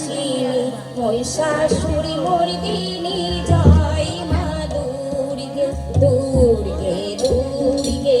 আসিনি মহিষাসুরি মর্দিনী জয় মা দুর্গে দুর্গে দুর্গে।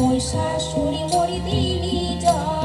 মহিষাসুরী মরি দিলি জয়